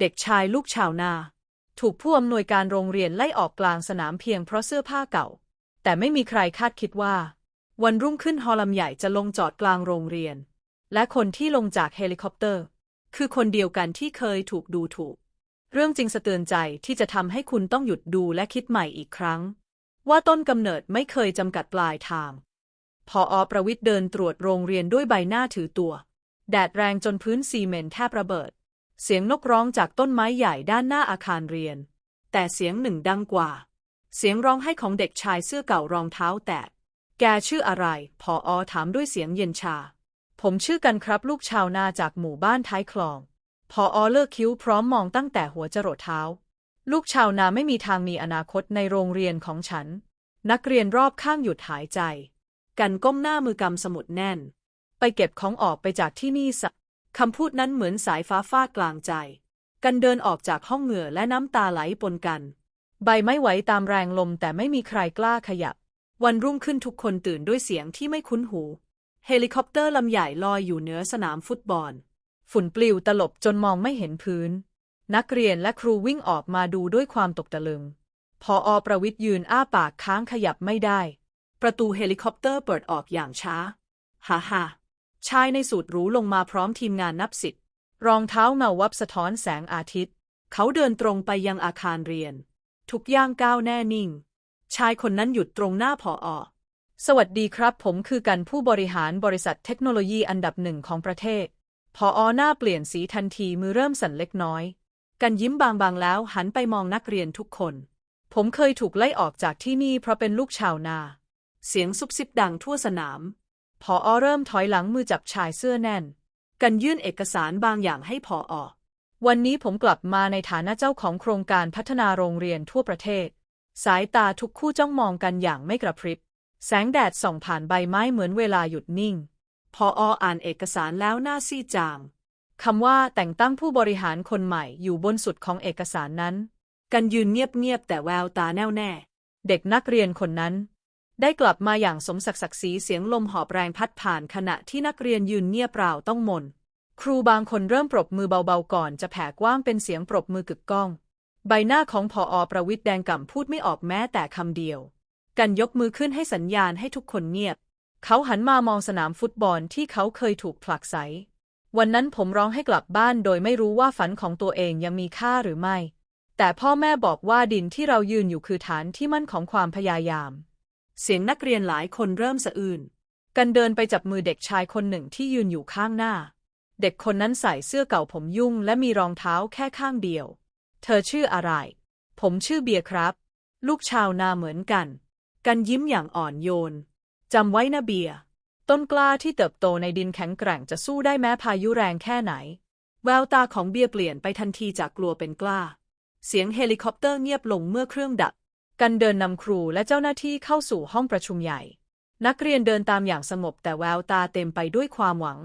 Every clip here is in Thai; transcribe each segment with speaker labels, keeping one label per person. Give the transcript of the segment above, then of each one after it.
Speaker 1: เด็กชายลูกชาวนา ถูกผู้อำนวยการโรงเรียนไล่ออกกลางสนามเพียงเพราะเสื้อผ้าเก่า แต่ไม่มีใครคาดคิดว่า วันรุ่งขึ้นฮอลำใหญ่จะลงจอดกลางโรงเรียน และคนที่ลงจากเฮลิคอปเตอร์ คือคนเดียวกันที่เคยถูกดูถูก เรื่องจริงสะเตือนใจที่จะทำให้คุณต้องหยุดดูและคิดใหม่อีกครั้ง ว่าต้นกำเนิดไม่เคยจำกัดปลายทางพออประวิทย์เดินตรวจโรงเรียนด้วยใบหน้าถือตัว แดดแรงจนพื้นซีเมนต์แทบระเบิด เสียงนกร้องจากต้นไม้ใหญ่ด้านหน้าอาคารเรียน แต่เสียงหนึ่งดังกว่า เสียงร้องไห้ของเด็กชายเสื้อเก่ารองเท้าแตก แกชื่ออะไร พออถามด้วยเสียงเย็นชา ผมชื่อกันครับลูกชาวนาจากหมู่บ้านท้ายคลอง พออเลิกคิ้วพร้อมมองตั้งแต่หัวจรดเท้า ลูกชาวนาไม่มีทางมีอนาคตในโรงเรียนของฉัน นักเรียนรอบข้างหยุดหายใจ กันก้มหน้ามือกำสมุดแน่น ไปเก็บของออกไปจากที่นี่สัก คำพูดนั้นเหมือนสายฟ้าฟาดกลางใจ กันเดินออกจากห้องเหงื่อและน้ำตาไหลปนกัน ใบไม้ไหวตามแรงลมแต่ไม่มีใครกล้าขยับ วันรุ่งขึ้นทุกคนตื่นด้วยเสียงที่ไม่คุ้นหู เฮลิคอปเตอร์ลำใหญ่ลอยอยู่เหนือสนามฟุตบอล ฝุ่นปลิวตลบจนมองไม่เห็นพื้น นักเรียนและครูวิ่งออกมาดูด้วยความตกตะลึง พออประวิทย์ยืนอ้าปากค้างขยับไม่ได้ ประตูเฮลิคอปเตอร์เปิดออกอย่างช้า ฮ่าฮ่า ชายในสูตรหรูลงมาพร้อมทีมงานนับสิบรองเท้าเงาวับสะท้อนแสงอาทิตย์ เขาเดินตรงไปยังอาคารเรียน ทุกย่างก้าวแน่นิ่ง ชายคนนั้นหยุดตรงหน้าพออสวัสดีครับ ผมคือกันผู้บริหารบริษัทเทคโนโลยีอันดับหนึ่งของประเทศ พออหน้าเปลี่ยนสีทันทีมือเริ่มสั่นเล็กน้อย กันยิ้มบางๆแล้วหันไปมองนักเรียนทุกคน ผมเคยถูกไล่ออกจากที่นี่เพราะเป็นลูกชาวนา เสียงซุบซิบดังทั่วสนาม พออเริ่มถอยหลังมือจับชายเสื้อแน่น กันยื่นเอกสารบางอย่างให้พออวันนี้ผมกลับมาในฐานะเจ้าของโครงการพัฒนาโรงเรียนทั่วประเทศ สายตาทุกคู่จ้องมองกันอย่างไม่กระพริบ แสงแดดส่องผ่านใบไม้เหมือนเวลาหยุดนิ่ง พอออ่านเอกสารแล้วหน้าซีดจางคำว่าแต่งตั้งผู้บริหารคนใหม่อยู่บนสุดของเอกสารนั้น กันยืนเงียบๆแต่แววตาแน่วแน่ เด็กนักเรียนคนนั้น ได้กลับมาอย่างสมศักดิ์ศักดิ์ศรีเสียงลมหอบแรงพัดผ่านขณะที่นักเรียนยืนเงียบเปล่าต้องมน ครูบางคนเริ่มปรบมือเบาๆก่อนจะแผ่กว้างเป็นเสียงปรบมือกึกก้อง ใบหน้าของพออประวิทย์แดงก่ำพูดไม่ออกแม้แต่คำเดียว กันยกมือขึ้นให้สัญญาณให้ทุกคนเงียบ เขาหันมามองสนามฟุตบอลที่เขาเคยถูกผลักไสวันนั้นผมร้องให้กลับบ้านโดยไม่รู้ว่าฝันของตัวเองยังมีค่าหรือไม่ แต่พ่อแม่บอกว่าดินที่เรายืนอยู่คือฐานที่มั่นของความพยายาม เสียงนักเรียนหลายคนเริ่มสะอื้นกันเดินไปจับมือเด็กชายคนหนึ่งที่ยืนอยู่ข้างหน้า เด็กคนนั้นใส่เสื้อเก่าผมยุ่งและมีรองเท้าแค่ข้างเดียว เธอชื่ออะไร ผมชื่อเบียร์ครับ ลูกชาวนาเหมือนกัน กันยิ้มอย่างอ่อนโยน จำไว้นะเบียร์ ต้นกล้าที่เติบโตในดินแข็งแกร่งจะสู้ได้แม้พายุแรงแค่ไหน แววตาของเบียร์เปลี่ยนไปทันทีจากกลัวเป็นกล้า เสียงเฮลิคอปเตอร์เงียบลงเมื่อเครื่องดับ กันเดินนำครูและเจ้าหน้าที่เข้าสู่ห้องประชุมใหญ่ นักเรียนเดินตามอย่างสงบแต่แววตาเต็มไปด้วยความหวัง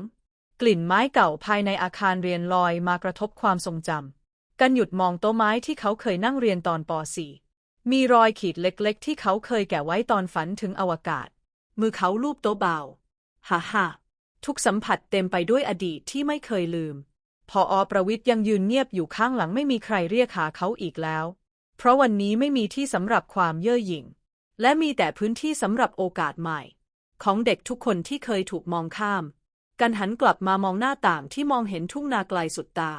Speaker 1: กลิ่นไม้เก่าภายในอาคารเรียนลอยมากระทบความทรงจำกันหยุดมองโต๊ะไม้ที่เขาเคยนั่งเรียนตอนป .4 มีรอยขีดเล็กๆ ที่เขาเคยแกะไว้ตอนฝันถึงอวกาศ มือเขาลูบโต๊ะเบาฮ่าฮ่าทุกสัมผัสเต็มไปด้วยอดีตที่ไม่เคยลืมพออประวิทย์ยังยืนเงียบอยู่ข้างหลังไม่มีใครเรียกหาเขาอีกแล้ว เพราะวันนี้ไม่มีที่สำหรับความเย่อหยิ่ง และมีแต่พื้นที่สำหรับโอกาสใหม่ ของเด็กทุกคนที่เคยถูกมองข้าม กันหันกลับมามองหน้าต่างที่มองเห็นทุ่งนาไกลสุดตา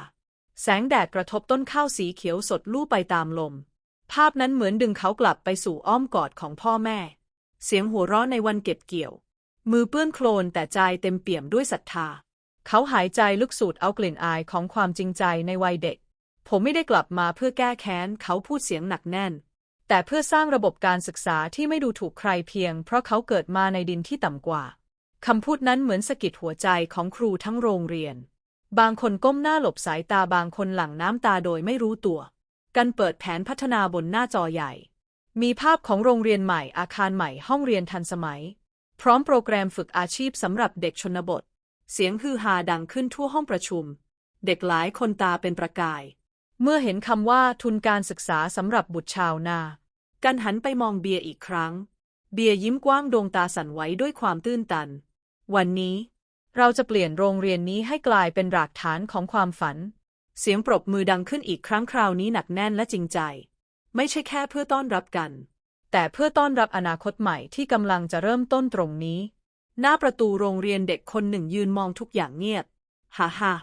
Speaker 1: แสงแดดกระทบต้นข้าวสีเขียวสดลู่ไปตามลม ภาพนั้นเหมือนดึงเขากลับไปสู่อ้อมกอดของพ่อแม่ เสียงหัวเราะในวันเก็บเกี่ยว มือเปื้อนโคลนแต่ใจเต็มเปี่ยมด้วยศรัทธา เขาหายใจลึกสูดเอากลิ่นอายของความจริงใจในวัยเด็ก ผมไม่ได้กลับมาเพื่อแก้แค้น เขาพูดเสียงหนักแน่น แต่เพื่อสร้างระบบการศึกษาที่ไม่ดูถูกใครเพียง เพราะเขาเกิดมาในดินที่ต่ำกว่า คำพูดนั้นเหมือนสะกิดหัวใจของครูทั้งโรงเรียน บางคนก้มหน้าหลบสายตาบางคนหลั่งน้ำตาโดยไม่รู้ตัว กันเปิดแผนพัฒนาบนหน้าจอใหญ่ มีภาพของโรงเรียนใหม่อาคารใหม่ห้องเรียนทันสมัย พร้อมโปรแกรมฝึกอาชีพสำหรับเด็กชนบท เสียงฮือฮาดังขึ้นทั่วห้องประชุม เด็กหลายคนตาเป็นประกาย เมื่อเห็นคำว่าทุนการศึกษาสำหรับบุตรชาวนา กันหันไปมองเบียร์อีกครั้ง เบียร์ยิ้มกว้างดวงตาสั่นไหวด้วยความตื้นตัน วันนี้ เราจะเปลี่ยนโรงเรียนนี้ให้กลายเป็นรากฐานของความฝัน เสียงปรบมือดังขึ้นอีกครั้งคราวนี้หนักแน่นและจริงใจ ไม่ใช่แค่เพื่อต้อนรับกัน แต่เพื่อต้อนรับอนาคตใหม่ที่กำลังจะเริ่มต้นตรงนี้ หน้าประตูโรงเรียนเด็กคนหนึ่งยืนมองทุกอย่างเงียบ ฮ่าฮ่า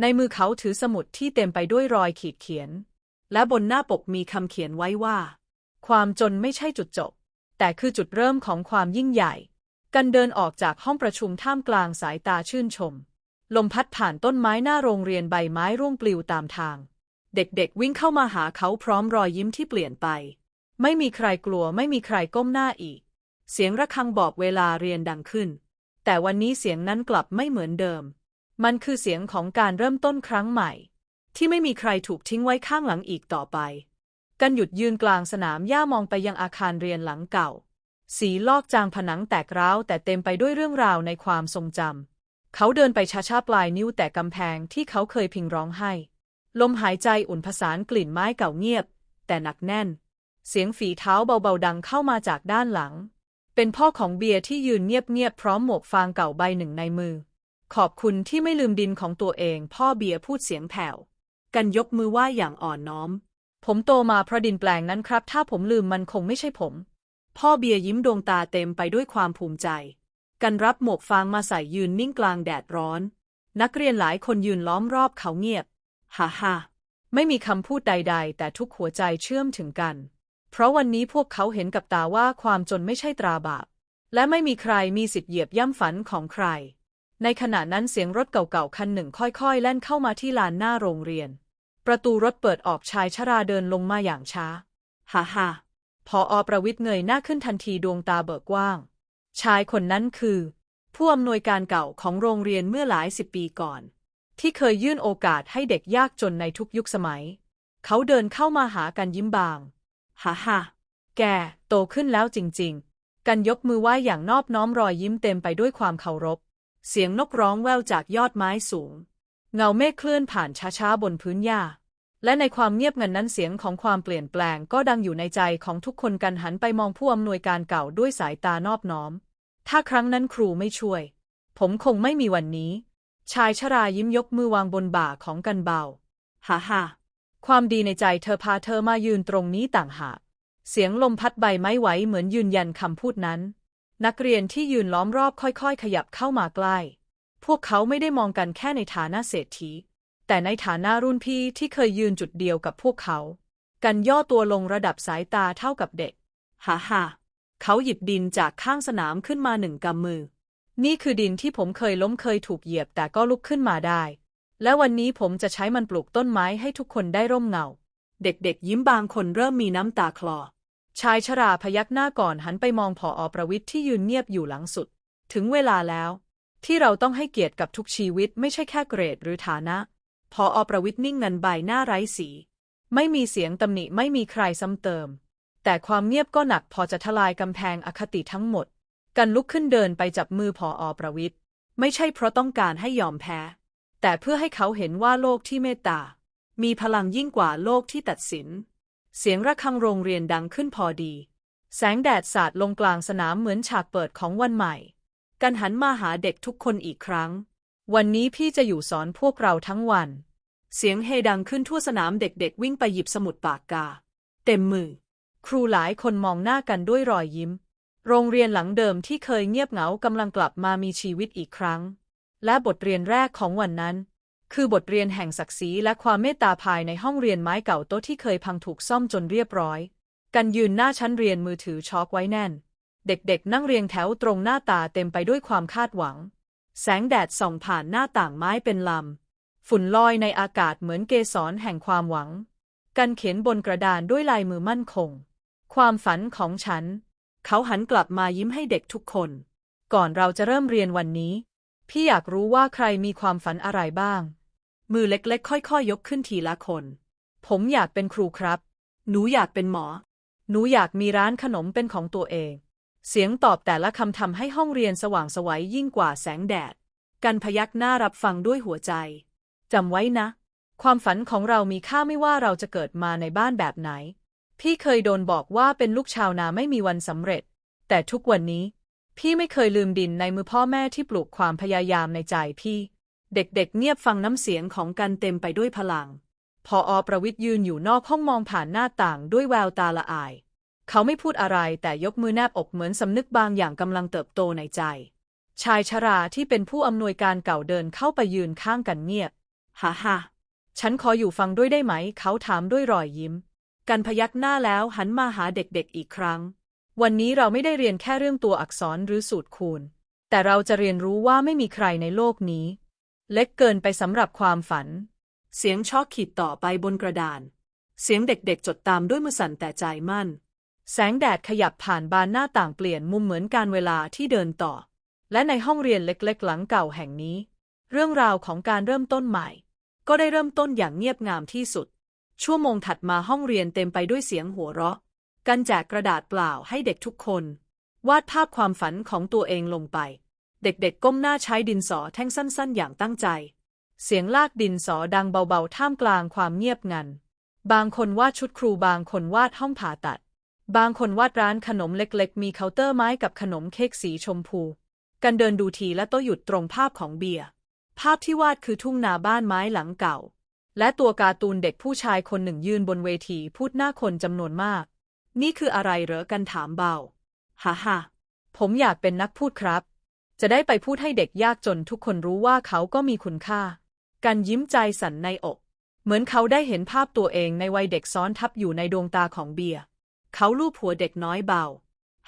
Speaker 1: ในมือเขาถือสมุดที่เต็มไปด้วยรอยขีดเขียน และบนหน้าปกมีคำเขียนไว้ว่า ความจนไม่ใช่จุดจบ แต่คือจุดเริ่มของความยิ่งใหญ่ กันเดินออกจากห้องประชุมท่ามกลางสายตาชื่นชม ลมพัดผ่านต้นไม้หน้าโรงเรียนใบไม้ร่วงปลิวตามทาง เด็กๆวิ่งเข้ามาหาเขาพร้อมรอยยิ้มที่เปลี่ยนไป ไม่มีใครกลัวไม่มีใครก้มหน้าอีก เสียงระฆังบอกเวลาเรียนดังขึ้น แต่วันนี้เสียงนั้นกลับไม่เหมือนเดิม มันคือเสียงของการเริ่มต้นครั้งใหม่ ที่ไม่มีใครถูกทิ้งไว้ข้างหลังอีกต่อไป กันหยุดยืนกลางสนามหญ้ามองไปยังอาคารเรียนหลังเก่า สีลอกจางผนังแตกร้าวแต่เต็มไปด้วยเรื่องราวในความทรงจำเขาเดินไปช้าๆปลายนิ้วแต่กำแพงที่เขาเคยพิงร้องไห้ ลมหายใจอุ่นผสานกลิ่นไม้เก่าเงียบ แต่หนักแน่น เสียงฝีเท้าเบาๆดังเข้ามาจากด้านหลัง เป็นพ่อของเบียร์ที่ยืนเงียบๆพร้อมหมวกฟางเก่าใบหนึ่งในมือ ขอบคุณที่ไม่ลืมดินของตัวเอง พ่อเบียร์พูดเสียงแผ่ว กันยกมือไหว้อย่างอ่อนน้อม ผมโตมาเพราะดินแปลงนั้นครับ ถ้าผมลืมมันคงไม่ใช่ผม พ่อเบียร์ยิ้มดวงตาเต็มไปด้วยความภูมิใจ กันรับหมวกฟางมาใส่ยืนนิ่งกลางแดดร้อน นักเรียนหลายคนยืนล้อมรอบเขาเงียบ ฮ่าฮ่าไม่มีคำพูดใด ๆ แต่ทุกหัวใจเชื่อมถึงกัน เพราะวันนี้พวกเขาเห็นกับตาว่าความจนไม่ใช่ตราบาป และไม่มีใครมีสิทธิ์เหยียบย่ำฝันของใคร ในขณะนั้นเสียงรถเก่าๆ คันหนึ่งค่อยๆ แล่นเข้ามาที่ลานหน้าโรงเรียน ประตูรถเปิดออกชายชราเดินลงมาอย่างช้า ฮ่าฮ่าพออประวิทย์เงยหน้าขึ้นทันทีดวงตาเบิกกว้าง ชายคนนั้นคือ ผู้อำนวยการเก่าของโรงเรียนเมื่อหลายสิบปีก่อน ที่เคยยื่นโอกาสให้เด็กยากจนในทุกยุคสมัย เขาเดินเข้ามาหากันยิ้มบาง ฮ่าฮ่าแกโตขึ้นแล้วจริง ๆ กันยกมือไหว้อย่างนอบน้อมรอยยิ้มเต็มไปด้วยความเคารพ เสียงนกร้องแววจากยอดไม้สูง เงาเมฆเคลื่อนผ่านช้าๆบนพื้นหญ้า และในความเงียบงันนั้นเสียงของความเปลี่ยนแปลงก็ดังอยู่ในใจของทุกคนกันหันไปมองผู้อำนวยการเก่าด้วยสายตานอบน้อม ถ้าครั้งนั้นครูไม่ช่วย ผมคงไม่มีวันนี้ ชายชรายิ้มยกมือวางบนบ่าของกันเบา ฮ่าฮ่าความดีในใจเธอพาเธอมายืนตรงนี้ต่างหาก เสียงลมพัดใบไม้ไหวเหมือนยืนยันคำพูดนั้น นักเรียนที่ยืนล้อมรอบค่อยๆ ขยับเข้ามาใกล้ พวกเขาไม่ได้มองกันแค่ในฐานะเศรษฐี แต่ในฐานะรุ่นพี่ที่เคยยืนจุดเดียวกับพวกเขา กันย่อตัวลงระดับสายตาเท่ากับเด็ก ฮ่าฮ่าเขาหยิบดินจากข้างสนามขึ้นมาหนึ่งกำมือ นี่คือดินที่ผมเคยล้มเคยถูกเหยียบแต่ก็ลุกขึ้นมาได้ และวันนี้ผมจะใช้มันปลูกต้นไม้ให้ทุกคนได้ร่มเงา เด็กๆยิ้มบางคนเริ่มมีน้ำตาคลอ ชายชราพยักหน้าก่อนหันไปมองผออประวิทย์ที่ยืนเงียบอยู่หลังสุด ถึงเวลาแล้ว ที่เราต้องให้เกียรติกับทุกชีวิตไม่ใช่แค่เกรดหรือฐานะพออประวิทย์นิ่งงันใบหน้าไร้สี ไม่มีเสียงตำหนิไม่มีใครซ้ำเติม แต่ความเงียบก็หนักพอจะทลายกำแพงอคติทั้งหมด กันลุกขึ้นเดินไปจับมือพออประวิทย์ไม่ใช่เพราะต้องการให้ยอมแพ้ แต่เพื่อให้เขาเห็นว่าโลกที่เมตตา มีพลังยิ่งกว่าโลกที่ตัดสิน เสียงระฆังโรงเรียนดังขึ้นพอดี แสงแดดสาดลงกลางสนามเหมือนฉากเปิดของวันใหม่ กันหันมาหาเด็กทุกคนอีกครั้ง วันนี้พี่จะอยู่สอนพวกเราทั้งวัน เสียงเฮดังขึ้นทั่วสนามเด็กๆวิ่งไปหยิบสมุดปากกา เต็มมือ ครูหลายคนมองหน้ากันด้วยรอยยิ้ม โรงเรียนหลังเดิมที่เคยเงียบเหงากำลังกลับมามีชีวิตอีกครั้ง และบทเรียนแรกของวันนั้น คือบทเรียนแห่งศักดิ์ศรีและความเมตตาภายในห้องเรียนไม้เก่าโต๊ะที่เคยพังถูกซ่อมจนเรียบร้อย กันยืนหน้าชั้นเรียนมือถือช็อกไว้แน่น เด็กๆ นั่งเรียงแถวตรงหน้าตาเต็มไปด้วยความคาดหวัง แสงแดดส่องผ่านหน้าต่างไม้เป็นลำ ฝุ่นลอยในอากาศเหมือนเกสรแห่งความหวัง กันเขียนบนกระดานด้วยลายมือมั่นคง ความฝันของฉัน เขาหันกลับมายิ้มให้เด็กทุกคน ก่อนเราจะเริ่มเรียนวันนี้ พี่อยากรู้ว่าใครมีความฝันอะไรบ้าง มือเล็กๆ ค่อยๆยกขึ้นทีละคน ผมอยากเป็นครูครับ หนูอยากเป็นหมอ หนูอยากมีร้านขนมเป็นของตัวเอง เสียงตอบแต่ละคำทำให้ห้องเรียนสว่างไสวัยยิ่งกว่าแสงแดด กันพยักหน้ารับฟังด้วยหัวใจ จำไว้นะ ความฝันของเรามีค่าไม่ว่าเราจะเกิดมาในบ้านแบบไหน พี่เคยโดนบอกว่าเป็นลูกชาวนาไม่มีวันสำเร็จ แต่ทุกวันนี้ พี่ไม่เคยลืมดินในมือพ่อแม่ที่ปลูกความพยายามในใจพี่ เด็กๆเงียบฟังน้ำเสียงของกันเต็มไปด้วยพลัง พออประวิทย์ยืนอยู่นอกห้องมองผ่านหน้าต่างด้วยแววตาละอาย เขาไม่พูดอะไรแต่ยกมือแนบอกเหมือนสำนึกบางอย่างกำลังเติบโตในใจ ชายชราที่เป็นผู้อำนวยการเก่าเดินเข้าไปยืนข้างกันเงียบ ฮ่าฮ่าฉันขออยู่ฟังด้วยได้ไหม เขาถามด้วยรอยยิ้ม กันพยักหน้าแล้วหันมาหาเด็กๆอีกครั้ง วันนี้เราไม่ได้เรียนแค่เรื่องตัวอักษรหรือสูตรคูณ แต่เราจะเรียนรู้ว่าไม่มีใครในโลกนี้ เล็กเกินไปสำหรับความฝัน เสียงช็อกขีดต่อไปบนกระดาน เสียงเด็กๆจดตามด้วยมือสั่นแต่ใจมั่น แสงแดดขยับผ่านบานหน้าต่างเปลี่ยนมุมเหมือนการเวลาที่เดินต่อ และในห้องเรียนเล็กๆ หลังเก่าแห่งนี้ เรื่องราวของการเริ่มต้นใหม่ ก็ได้เริ่มต้นอย่างเงียบงามที่สุด ชั่วโมงถัดมาห้องเรียนเต็มไปด้วยเสียงหัวเราะ กันแจกกระดาษเปล่าให้เด็กทุกคน วาดภาพความฝันของตัวเองลงไป เด็กๆก้มหน้าใช้ดินสอแท่งสั้นๆ อย่างตั้งใจ เสียงลากดินสอดังเบาๆ ท่ามกลางความเงียบงัน บางคนวาดชุดครูบางคนวาดห้องผ่าตัด บางคนวาดร้านขนมเล็กๆ มีเคาน์เตอร์ไม้กับขนมเค้กสีชมพู กันเดินดูทีและโต้หยุดตรงภาพของเบียร์ ภาพที่วาดคือทุ่งนาบ้านไม้หลังเก่า และตัวการ์ตูนเด็กผู้ชายคนหนึ่งยืนบนเวทีพูดหน้าคนจำนวนมาก นี่คืออะไรเหรอกันถามเบา ฮ่าฮ่าผมอยากเป็นนักพูดครับ จะได้ไปพูดให้เด็กยากจนทุกคนรู้ว่าเขาก็มีคุณค่า กันยิ้มใจสั่นในอก เหมือนเขาได้เห็นภาพตัวเองในวัยเด็กซ้อนทับอยู่ในดวงตาของเบียร์เขาลูบหัวเด็กน้อยเบา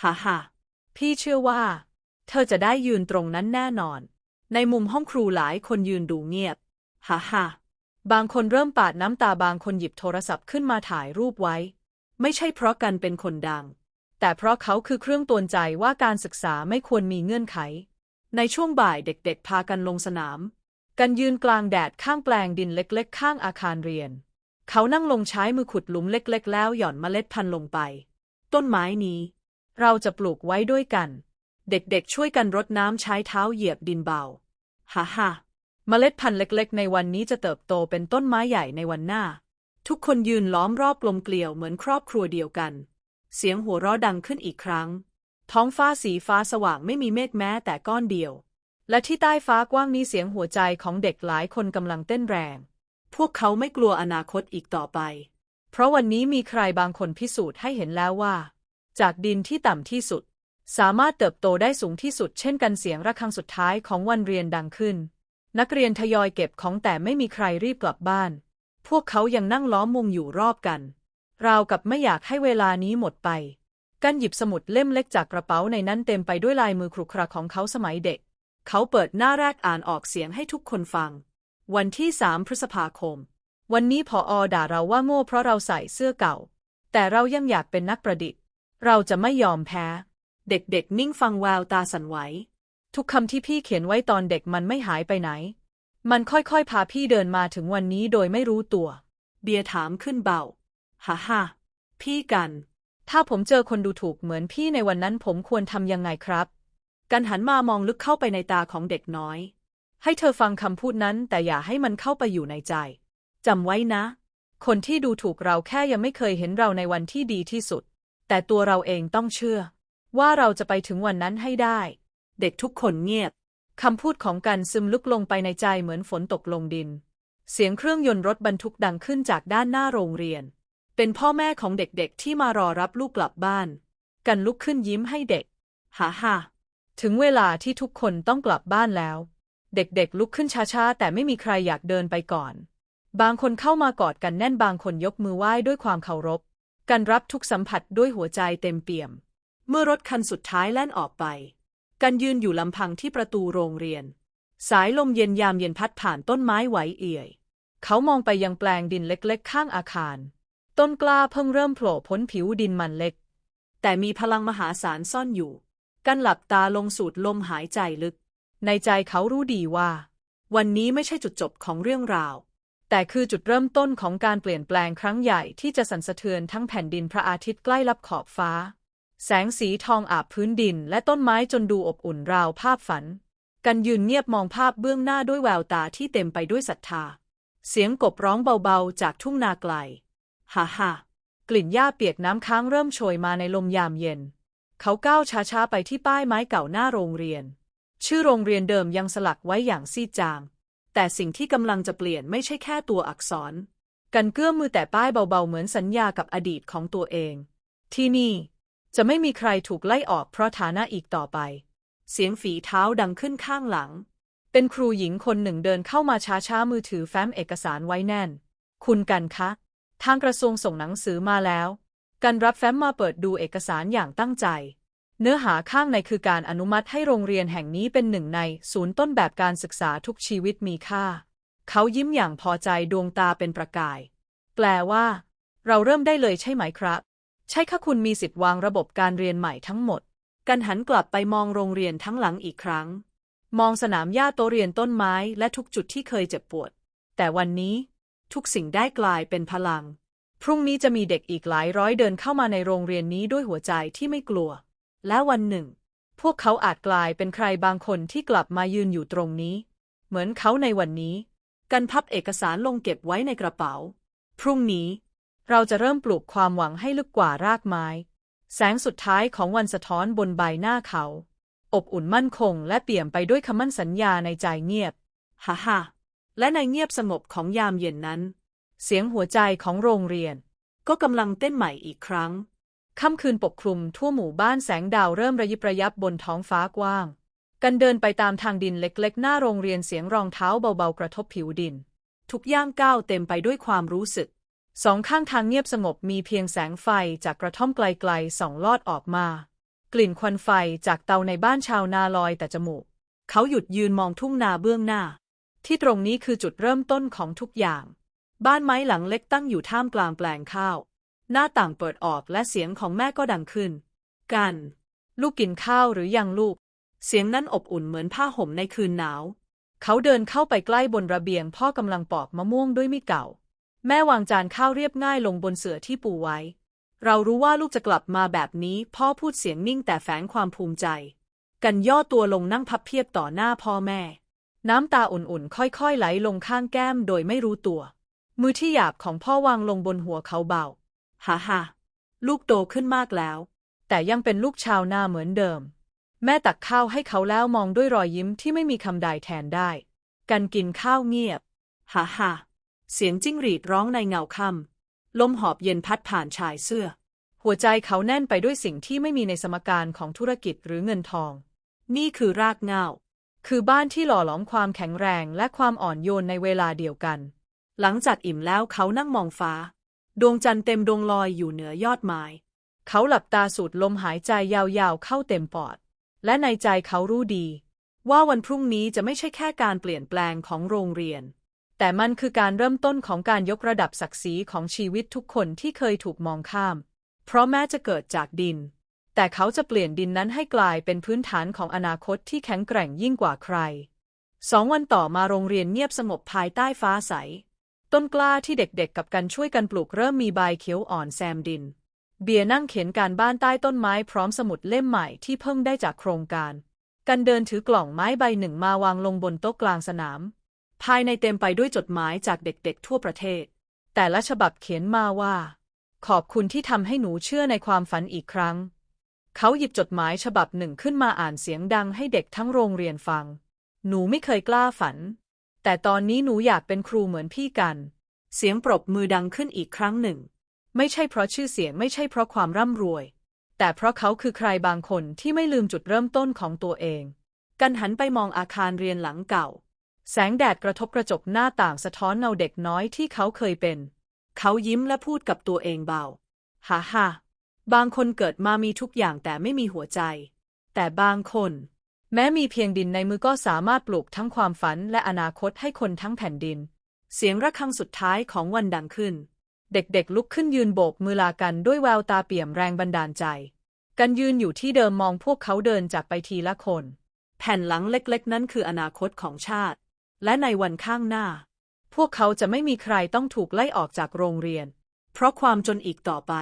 Speaker 1: ฮ่าฮ่าพี่เชื่อว่า เธอจะได้ยืนตรงนั้นแน่นอน ในมุมห้องครูหลายคนยืนดูเงียบฮ่าฮ่าบางคนเริ่มปาดน้ำตาบางคนหยิบโทรศัพท์ขึ้นมาถ่ายรูปไว้ ไม่ใช่เพราะกันเป็นคนดัง แต่เพราะเขาคือเครื่องตวนใจว่าการศึกษาไม่ควรมีเงื่อนไข ในช่วงบ่ายเด็กๆ พากันลงสนาม กันยืนกลางแดดข้างแปลงดินเล็กๆ ข้างอาคารเรียน เขานั่งลงใช้มือขุดหลุมเล็กๆ แล้วหย่อนเมล็ดพันธุ์ลงไป ต้นไม้นี้ เราจะปลูกไว้ด้วยกัน เด็กๆ ช่วยกันรดน้ำใช้เท้าเหยียบดินเบาฮ่าฮ่าเมล็ดพันธุ์เล็กๆ ในวันนี้จะเติบโตเป็นต้นไม้ใหญ่ในวันหน้า ทุกคนยืนล้อมรอบกลมเกลียวเหมือนครอบครัวเดียวกัน เสียงหัวเราะดังขึ้นอีกครั้ง ท้องฟ้าสีฟ้าสว่างไม่มีเมฆแม้แต่ก้อนเดียว และที่ใต้ฟ้ากว้างนี้เสียงหัวใจของเด็กหลายคนกำลังเต้นแรง พวกเขาไม่กลัวอนาคตอีกต่อไป เพราะวันนี้มีใครบางคนพิสูจน์ให้เห็นแล้วว่า จากดินที่ต่ำที่สุด สามารถเติบโตได้สูงที่สุด เช่นกันเสียงระฆังสุดท้ายของวันเรียนดังขึ้น นักเรียนทยอยเก็บของแต่ไม่มีใครรีบกลับบ้าน พวกเขายังนั่งล้อมวงอยู่รอบกัน ราวกับไม่อยากให้เวลานี้หมดไป กันหยิบสมุดเล่มเล็กจากกระเป๋าในนั้นเต็มไปด้วยลายมือครุขระของเขาสมัยเด็ก เขาเปิดหน้าแรกอ่านออกเสียงให้ทุกคนฟัง วันที่สามพฤษภาคม วันนี้พออด่าเราว่าโง่เพราะเราใส่เสื้อเก่า แต่เรายังอยากเป็นนักประดิษฐ์ เราจะไม่ยอมแพ้ เด็กๆ นิ่งฟังแววตาสั่นไหว ทุกคำที่พี่เขียนไว้ตอนเด็กมันไม่หายไปไหน มันค่อยๆ พาพี่เดินมาถึงวันนี้โดยไม่รู้ตัว เบียร์ถามขึ้นเบา ฮ่าฮ่าพี่กัน ถ้าผมเจอคนดูถูกเหมือนพี่ในวันนั้นผมควรทำยังไงครับ กันหันมามองลึกเข้าไปในตาของเด็กน้อย ให้เธอฟังคำพูดนั้นแต่อย่าให้มันเข้าไปอยู่ในใจจำไว้นะ คนที่ดูถูกเราแค่ยังไม่เคยเห็นเราในวันที่ดีที่สุด แต่ตัวเราเองต้องเชื่อ ว่าเราจะไปถึงวันนั้นให้ได้ เด็กทุกคนเงียบคำพูดของกันซึมลึกลงไปในใจเหมือนฝนตกลงดิน เสียงเครื่องยนต์รถบรรทุกดังขึ้นจากด้านหน้าโรงเรียน เป็นพ่อแม่ของเด็กๆ ที่มารอรับลูกกลับบ้าน กันลุกขึ้นยิ้มให้เด็ก ฮ่าฮ่าถึงเวลาที่ทุกคนต้องกลับบ้านแล้ว เด็กๆ ลุกขึ้นช้าๆ แต่ไม่มีใครอยากเดินไปก่อน บางคนเข้ามากอดกันแน่นบางคนยกมือไหว้ด้วยความเคารพ กันรับทุกสัมผัสด้วยหัวใจเต็มเปี่ยม เมื่อรถคันสุดท้ายแล่นออกไป กันยืนอยู่ลำพังที่ประตูโรงเรียน สายลมเย็นยามเย็นพัดผ่านต้นไม้ไหวเอี่ยเขามองไปยังแปลงดินเล็กๆ ข้างอาคาร ต้นกล้าเพิ่งเริ่มโผล่พ้นผิวดินมันเล็ก แต่มีพลังมหาศาลซ่อนอยู่ กันหลับตาลงสูดลมหายใจลึก ในใจเขารู้ดีว่า วันนี้ไม่ใช่จุดจบของเรื่องราว แต่คือจุดเริ่มต้นของการเปลี่ยนแปลงครั้งใหญ่ที่จะสั่นสะเทือนทั้งแผ่นดินพระอาทิตย์ใกล้ลับขอบฟ้า แสงสีทองอาบพื้นดินและต้นไม้จนดูอบอุ่นราวภาพฝัน กันยืนเงียบมองภาพเบื้องหน้าด้วยแววตาที่เต็มไปด้วยศรัทธา เสียงกบร้องเบาๆจากทุ่งนาไกล ฮ่าฮ่ากลิ่นหญ้าเปียกน้ำค้างเริ่มโชยมาในลมยามเย็น เขาก้าวช้าๆไปที่ป้ายไม้เก่าหน้าโรงเรียน ชื่อโรงเรียนเดิมยังสลักไว้อย่างซีดจาง แต่สิ่งที่กำลังจะเปลี่ยนไม่ใช่แค่ตัวอักษร กันเกื้อมือแต่ป้ายเบาๆเหมือนสัญญากับอดีตของตัวเอง ที่นี่ จะไม่มีใครถูกไล่ออกเพราะฐานะอีกต่อไป เสียงฝีเท้าดังขึ้นข้างหลัง เป็นครูหญิงคนหนึ่งเดินเข้ามาช้าๆมือถือแฟ้มเอกสารไว้แน่น คุณกันคะ ทางกระทรวงส่งหนังสือมาแล้ว กันรับแฟ้มมาเปิดดูเอกสารอย่างตั้งใจ เนื้อหาข้างในคือการอนุมัติให้โรงเรียนแห่งนี้เป็นหนึ่งในศูนย์ต้นแบบการศึกษาทุกชีวิตมีค่า เขายิ้มอย่างพอใจดวงตาเป็นประกาย แปลว่า เราเริ่มได้เลยใช่ไหมครับ ใช่ค่ะคุณมีสิทธิ์วางระบบการเรียนใหม่ทั้งหมด กันหันกลับไปมองโรงเรียนทั้งหลังอีกครั้ง มองสนามหญ้าโตเรียนต้นไม้และทุกจุดที่เคยเจ็บปวด แต่วันนี้ ทุกสิ่งได้กลายเป็นพลัง พรุ่งนี้จะมีเด็กอีกหลายร้อยเดินเข้ามาในโรงเรียนนี้ด้วยหัวใจที่ไม่กลัว และวันหนึ่ง พวกเขาอาจกลายเป็นใครบางคนที่กลับมายืนอยู่ตรงนี้ เหมือนเขาในวันนี้ กันพับเอกสารลงเก็บไว้ในกระเป๋า พรุ่งนี้ เราจะเริ่มปลูกความหวังให้ลึกกว่ารากไม้ แสงสุดท้ายของวันสะท้อนบนใบหน้าเขา อบอุ่นมั่นคงและเปี่ยมไปด้วยคำมั่นสัญญาในใจเงียบ ฮ่าฮ่า และในเงียบสงบของยามเย็นนั้น เสียงหัวใจของโรงเรียน ก็กำลังเต้นใหม่อีกครั้ง ค่ำคืนปกคลุมทั่วหมู่บ้านแสงดาวเริ่มระยิบระยับบนท้องฟ้ากว้าง กันเดินไปตามทางดินเล็กๆ หน้าโรงเรียนเสียงรองเท้าเบาๆ กระทบผิวดิน ทุกย่างก้าวเต็มไปด้วยความรู้สึก สองข้างทางเงียบสงบมีเพียงแสงไฟจากกระท่อมไกลๆส่องลอดออกมา กลิ่นควันไฟจากเตาในบ้านชาวนาลอยแต่จมูก เขาหยุดยืนมองทุ่งนาเบื้องหน้า ที่ตรงนี้คือจุดเริ่มต้นของทุกอย่าง บ้านไม้หลังเล็กตั้งอยู่ท่ามกลางแปลงข้าว หน้าต่างเปิดออกและเสียงของแม่ก็ดังขึ้น กัน ลูกกินข้าวหรือยังลูก เสียงนั้นอบอุ่นเหมือนผ้าห่มในคืนหนาว เขาเดินเข้าไปใกล้บนระเบียงพ่อกำลังปอกมะม่วงด้วยมีดเก่า แม่วางจานข้าวเรียบง่ายลงบนเสื่อที่ปูไว้ เรารู้ว่าลูกจะกลับมาแบบนี้ พ่อพูดเสียงนิ่งแต่แฝงความภูมิใจ กันย่อตัวลงนั่งพับเพียบต่อหน้าพ่อแม่ น้ำตาอุ่นๆ ค่อยๆ ไหลลงข้างแก้มโดยไม่รู้ตัว มือที่หยาบของพ่อวางลงบนหัวเขาเบาฮ่าฮ่าลูกโตขึ้นมากแล้ว แต่ยังเป็นลูกชาวนาเหมือนเดิม แม่ตักข้าวให้เขาแล้วมองด้วยรอยยิ้มที่ไม่มีคำใดแทนได้ กันกินข้าวเงียบฮ่าฮ่าเสียงจิ้งหรีดร้องในเงาค่ำลมหอบเย็นพัดผ่านชายเสื้อ หัวใจเขาแน่นไปด้วยสิ่งที่ไม่มีในสมการของธุรกิจหรือเงินทอง นี่คือรากเหง้า คือบ้านที่หล่อหลอมความแข็งแรงและความอ่อนโยนในเวลาเดียวกัน หลังจากอิ่มแล้วเขานั่งมองฟ้า ดวงจันทร์เต็มดวงลอยอยู่เหนือยอดไม้ เขาหลับตาสูดลมหายใจยาวๆเข้าเต็มปอด และในใจเขารู้ดี ว่าวันพรุ่งนี้จะไม่ใช่แค่การเปลี่ยนแปลงของโรงเรียน แต่มันคือการเริ่มต้นของการยกระดับศักดิ์ศรีของชีวิตทุกคนที่เคยถูกมองข้าม เพราะแม้จะเกิดจากดิน แต่เขาจะเปลี่ยนดินนั้นให้กลายเป็นพื้นฐานของอนาคตที่แข็งแกร่งยิ่งกว่าใคร สองวันต่อมาโรงเรียนเงียบสงบภายใต้ฟ้าใส ต้นกล้าที่เด็กๆกับกันช่วยกันปลูกเริ่มมีใบเขียวอ่อนแซมดิน เบียร์นั่งเขียนการบ้านใต้ต้นไม้พร้อมสมุดเล่มใหม่ที่เพิ่งได้จากโครงการ กันเดินถือกล่องไม้ใบหนึ่งมาวางลงบนโต๊ะกลางสนาม ภายในเต็มไปด้วยจดหมายจากเด็กๆ ทั่วประเทศ แต่ละฉบับเขียนมาว่า ขอบคุณที่ทำให้หนูเชื่อในความฝันอีกครั้ง เขาหยิบจดหมายฉบับหนึ่งขึ้นมาอ่านเสียงดังให้เด็กทั้งโรงเรียนฟัง หนูไม่เคยกล้าฝัน แต่ตอนนี้หนูอยากเป็นครูเหมือนพี่กัน เสียงปรบมือดังขึ้นอีกครั้งหนึ่ง ไม่ใช่เพราะชื่อเสียงไม่ใช่เพราะความร่ำรวย แต่เพราะเขาคือใครบางคนที่ไม่ลืมจุดเริ่มต้นของตัวเอง กันหันไปมองอาคารเรียนหลังเก่า แสงแดดกระทบกระจกหน้าต่างสะท้อนเงาเด็กน้อยที่เขาเคยเป็น เขายิ้มและพูดกับตัวเองเบา ฮ่าฮ่า บางคนเกิดมามีทุกอย่างแต่ไม่มีหัวใจ แต่บางคน แม้มีเพียงดินในมือก็สามารถปลูกทั้งความฝันและอนาคตให้คนทั้งแผ่นดิน เสียงระฆังสุดท้ายของวันดังขึ้น เด็กๆลุกขึ้นยืนโบกมือลากันด้วยแววตาเปี่ยมแรงบันดาลใจ กันยืนอยู่ที่เดิมมองพวกเขาเดินจากไปทีละคน แผ่นหลังเล็กๆ นั้นคืออนาคตของชาติ และในวันข้างหน้า พวกเขาจะไม่มีใครต้องถูกไล่ออกจากโรงเรียน เพราะความจนอีกต่อไป